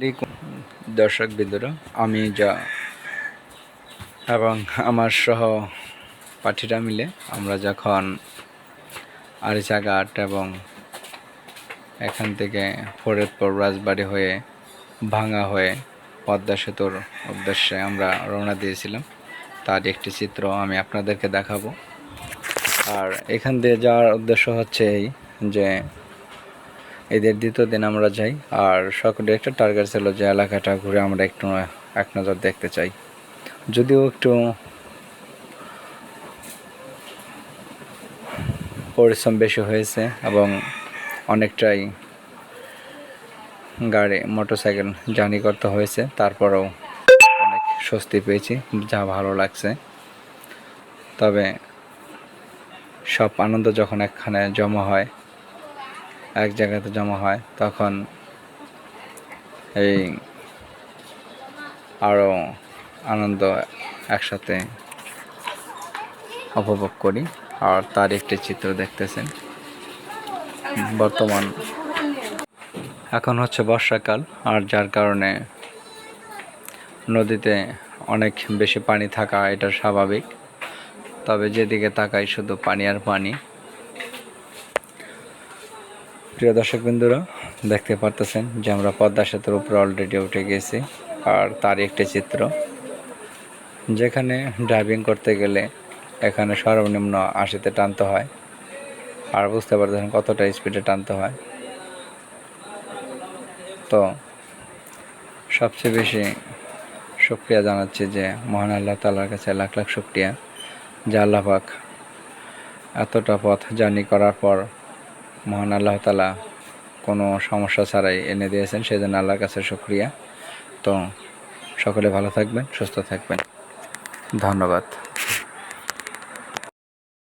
আলাইকুম দর্শক বিন্দুরা আমি যা এবং আমার সহ পাঠিরা মিলে আমরা যখন আরিচাঘাট এবং এখান থেকে ফরিদপুর রাজবাড়ি হয়ে ভাঙা হয়ে পদ্মা সেতুর উদ্দেশ্যে আমরা রওনা দিয়েছিলাম, তার একটি চিত্র আমি আপনাদেরকে দেখাবো। আর এখান দিয়ে যাওয়ার উদ্দেশ্য হচ্ছে এই যে এদের দ্বিতীয় দিন আমরা যাই। আর সকলে একটা টার্গেট ছিল যে এলাকাটা ঘুরে আমরা একটু, এক নজর দেখতে চাই। যদিও একটু পরিশ্রম বেশি হয়েছে এবং অনেকটাই গাড়ি মোটরসাইকেল জার্নি করতে হয়েছে, তারপরেও অনেক স্বস্তি পেয়েছি, যা ভালো লাগছে। তবে সব আনন্দ যখন একখানে জমা হয় এক জায়গাতে জমা হয়, তখন এই আরও আনন্দ একসাথে উপভোগ করি। আর তার একটি চিত্র দেখতেছেন। বর্তমান এখন হচ্ছে বর্ষাকাল, আর যার কারণে নদীতে অনেক বেশি পানি থাকা এটা স্বাভাবিক। তবে যেদিকে তাকাই শুধু পানি আর পানি। প্রিয় দর্শক বিন্দুরা দেখতে পারতেছেন যে আমরা পদ্মা সেতুর উপরে অলরেডি উঠে গেছি আর তার একটি চিত্র, যেখানে ড্রাইভিং করতে গেলে এখানে সর্বনিম্ন আশিতে টানতে হয় আর বুঝতে পারতেছেন কতটা স্পিডে টানতে হয়। তো সবচেয়ে বেশি শুক্রিয়া জানাচ্ছি যে মহান আল্লাহ তালার কাছে লাখ লাখ শুক্রিয়া যে আল্লাহ পাক এতটা পথ জার্নি করার পর মহান আল্লাহ তালা কোনো সমস্যা ছাড়াই এনে দিয়েছেন সেই জন্য আল্লাহর কাছে শুক্রিয়া। তো সকলে ভালো থাকবেন, সুস্থ থাকবেন। ধন্যবাদ।